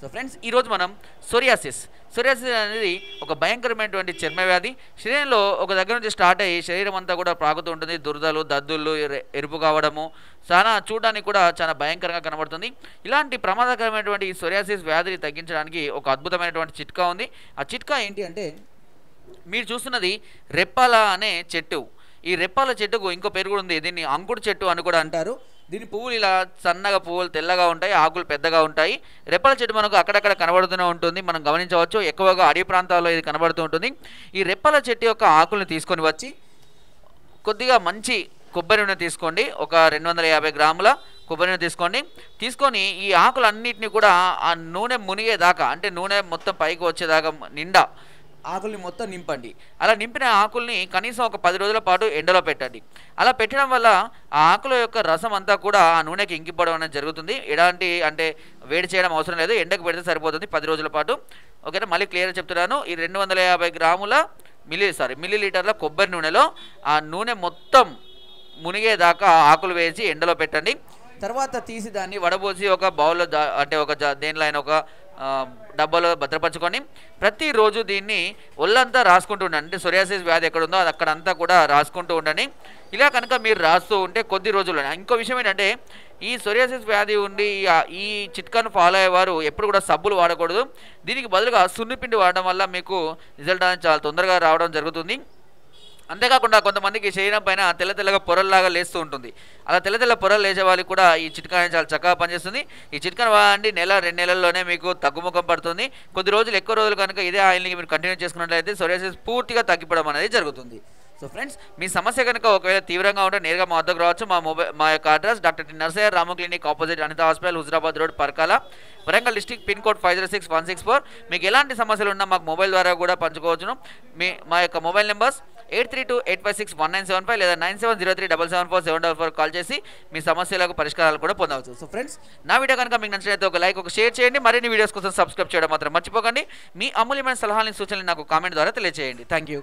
So friends ఈరోజు మనం psoriasis psoriasis అనేది ఒక భయంకరమైనటువంటి చర్మ వ్యాధి. శరీరంలో ఒక దగ్గర నుంచి స్టార్ట్ అయ్యి శరీరం అంతా కూడా ప్రాగుతూ ఉంటుంది. దురదలు దద్దుళ్ళు ఎరుపు కావడము చాలా చూడడానికి కూడా చాలా భయంకరంగా కనబడుతుంది. ఇలాంటి ప్రమాదకరమైనటువంటి ఈ సోరియాసిస్ వ్యాధిని తగ్గించడానికి ఒక అద్భుతమైనటువంటి చిట్కా ఉంది. ఆ చిట్కా ఏంటి అంటే మీరు చూస్తున్నది రెప్పాల అనే చెట్టు. ఈ రెప్పాల చెట్టుకు ఇంకో పేరు కూడా ఉంది. దీన్ని అంకుడు చెట్టు అని కూడా అంటారు. దీని పువ్వులు ఇలా సన్నగా పువ్వులు తెల్లగా ఉంటాయి ఆకులు పెద్దగా ఉంటాయి. రెప్పల చెట్టు మనకు అక్కడక్కడ కనబడుతూనే ఉంటుంది. మనం గమనించవచ్చు ఎక్కువగా అడవి ప్రాంతాల్లో ఇది కనబడుతూ ఉంటుంది. ఈ రెప్పల చెట్టు యొక్క ఆకులను తీసుకొని వచ్చి కొద్దిగా మంచి కొబ్బరి నూనె తీసుకోండి. ఒక రెండు వందల యాభై గ్రాముల కొబ్బరి నూనె తీసుకోండి. తీసుకొని ఈ ఆకులన్నిటిని కూడా ఆ నూనె మునిగేదాకా అంటే నూనె మొత్తం పైకి వచ్చేదాకా నిండా ఆకుల్ని మొత్తం నింపండి. అలా నింపిన ఆకుల్ని కనీసం ఒక పది రోజుల పాటు ఎండలో పెట్టండి. అలా పెట్టడం వల్ల ఆ ఆకుల యొక్క రసం అంతా కూడా ఆ నూనెకి ఇంకిపోవడం అనేది జరుగుతుంది. ఎలాంటి అంటే వేడి చేయడం అవసరం లేదు. ఎండకు పెడితే సరిపోతుంది పది రోజుల పాటు. ఓకేనా? మళ్ళీ క్లియర్గా చెప్తున్నాను. ఈ రెండు వందల యాభై గ్రాముల మిల్లీ సారీ మిల్లీ లీటర్ల కొబ్బరి నూనెలో ఆ నూనె మొత్తం మునిగేదాకా ఆకులు వేసి ఎండలో పెట్టండి. తర్వాత తీసి దాన్ని వడబోసి ఒక బౌల్లో అంటే ఒక దేనిలో అయినా ఒక డబ్బాలో భద్రపరచుకొని ప్రతిరోజు దీన్ని ఒళ్ళంతా రాసుకుంటూ ఉండండి. అంటే సొరియాసిస్ వ్యాధి ఎక్కడుందో అది అక్కడంతా కూడా రాసుకుంటూ ఉండండి. ఇలా కనుక మీరు రాస్తూ ఉంటే కొద్ది రోజుల్లో ఇంకో విషయం ఏంటంటే ఈ సొరియాసిస్ వ్యాధి ఉండి ఈ చిట్కాను ఫాలో అయ్యేవారు ఎప్పుడు కూడా సబ్బులు వాడకూడదు. దీనికి బదులుగా సున్నిపిండి వాడడం వల్ల మీకు రిజల్ట్ అనేది చాలా తొందరగా రావడం జరుగుతుంది. అంతేకాకుండా కొంతమందికి శరీరం పైన తెల్ల తెల్లగా పొరల్లాగా లేస్తూ ఉంటుంది. అలా తెల్ల తెల్ల పొరలు లేచే వాళ్ళకి కూడా ఈ చిట్కా చాలా చక్కగా పనిచేస్తుంది. ఈ చిట్కాను వాడండి నెల రెండు నెలల్లోనే మీకు తగ్గుముఖం పడుతుంది. కొద్ది రోజులు ఎక్కువ రోజులు కనుక ఇదే ఆయిల్ని మీరు కంటిన్యూ చేసుకున్నట్లయితే సొరియాసిస్ పూర్తిగా తగ్గిపోవడం అనేది జరుగుతుంది. సో ఫ్రెండ్స్ మీ సమస్య కనుక ఒకవేళ తీవ్రంగా ఉంటే నేరుగా మా వద్దకు రావచ్చు. మా మొబైల్ మా యొక్క address doctor T Narsaiah Ramu clinic opposite Anitha hospital Huzurabad road Parkal. Warangal district pin code five zero six one six four. మీకు ఎలాంటి సమస్యలు ఉన్నా మాకు మొబైల్ ద్వారా కూడా పంచుకోవచ్చును. మీ మా యొక్క mobile numbers eight three two eight five six one nine seven five లేదా nine seven zero three double seven four seven double four call చేసి మీ సమస్యలకు పరిష్కారాలు కూడా పొందవచ్చు. సో ఫ్రెండ్స్ నా వీడియో కనుక మీకు నచ్చినట్లయితే ఒక లైక్ ఒక షేర్ చేయండి. మరిన్ని వీడియోస్ కోసం సబ్స్క్రైబ్ చేయడం మాత్రం మర్చిపోకండి. మీ అమూల్యమైన సలహాలని సూచనలు నాకు కామెంట్ ద్వారా తెలియజేయండి థ్యాంక్ యూ